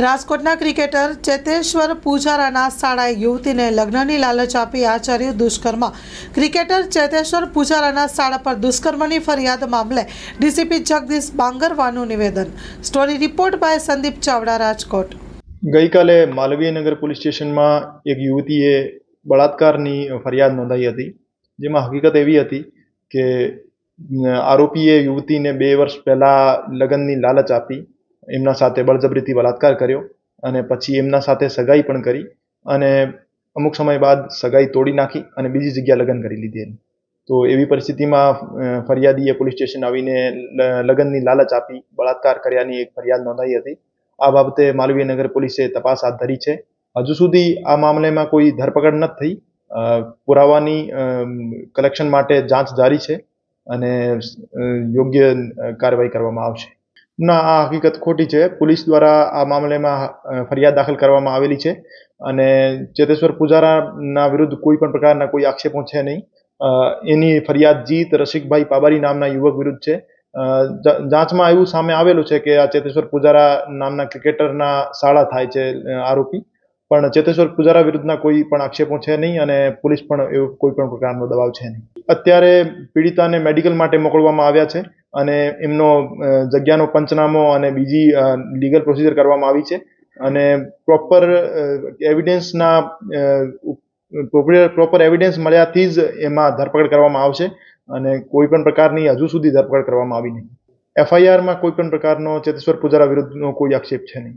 રાજકોટના ક્રિકેટર ચેતેશ્વર પૂજારાના શાળાએ યુવતીને લગ્નની લાલચ આપી આચર્યું દુષ્કર્મ. ક્રિકેટર ચેતેશ્વર પૂજારાના શાળા પર દુષ્કર્મની ફરિયાદ મામલે ડીસીપી જગદીશ બાંગરવાનું નિવેદન. Story report by Sandeep Chavda, Rajkot. ગઈકાલે માલવીયનગર પોલીસ સ્ટેશનમાં એક યુવતીએ બળાત્કારની ફરિયાદ નોંધાઈ હતી, જેમાં હકીકત એવી હતી કે આરોપીએ યુવતીને બે વર્ષ પહેલાં લગ્નની લાલચ આપી એમના સાથે બળજબરીથી બલાત્કાર કર્યો અને પછી એમના સાથે સગાઈ પણ કરી અને અમુક સમય બાદ સગાઈ તોડી નાખી અને બીજી જગ્યા લગ્ન કરી લીધી એની તો એવી પરિસ્થિતિમાં ફરિયાદીએ પોલીસ સ્ટેશન આવીને લગ્નની લાલચ આપી, બળાત્કાર કર્યાની એક ફરિયાદ નોંધાઈ હતી. આ બાબતે માલવીયનગર પોલીસે તપાસ હાથ ધરી છે. હજુ સુધી આ મામલેમાં કોઈ ધરપકડ નથી થઈ. પુરાવાની કલેક્શન માટે જાંચ જારી છે અને યોગ્ય કાર્યવાહી કરવામાં આવશે. ના, આ હકીકત ખોટી છે. પોલીસ દ્વારા આ મામલેમાં ફરિયાદ દાખલ કરવામાં આવેલી છે અને ચેતેશ્વર પુજારાના વિરુદ્ધ કોઈ પણ પ્રકારના કોઈ આક્ષેપો છે નહીં. એની ફરિયાદ જીત રસિકભાઈ પાબારી નામના યુવક વિરુદ્ધ છે. જાંચમાં એવું સામે આવેલું છે કે આ ચેતેશ્વર પુજારા નામના ક્રિકેટરના શાળા થાય છે આરોપી. પણ ચેતેશ્વર પુજારા વિરુદ્ધના કોઈ પણ આક્ષેપો છે નહીં અને પોલીસ પણ એવો કોઈ પણ પ્રકારનો દબાવ છે નહીં. અત્યારે પીડિતાને મેડિકલ માટે મોકલવામાં આવ્યા છે અને એમનો જગ્યાનો પંચનામો અને બીજી લીગલ પ્રોસિજર કરવામાં આવી છે. અને પ્રોપર એવિડન્સના પ્રોપર એવિડન્સ મળ્યાથી જ એમાં ધરપકડ કરવામાં આવશે અને કોઈ પણ પ્રકારની હજુ સુધી ધરપકડ કરવામાં આવી નહીં. એફઆઈઆરમાં કોઈ પણ પ્રકારનો ચેતેશ્વર પૂજારા વિરુદ્ધનો કોઈ આક્ષેપ છે નહીં.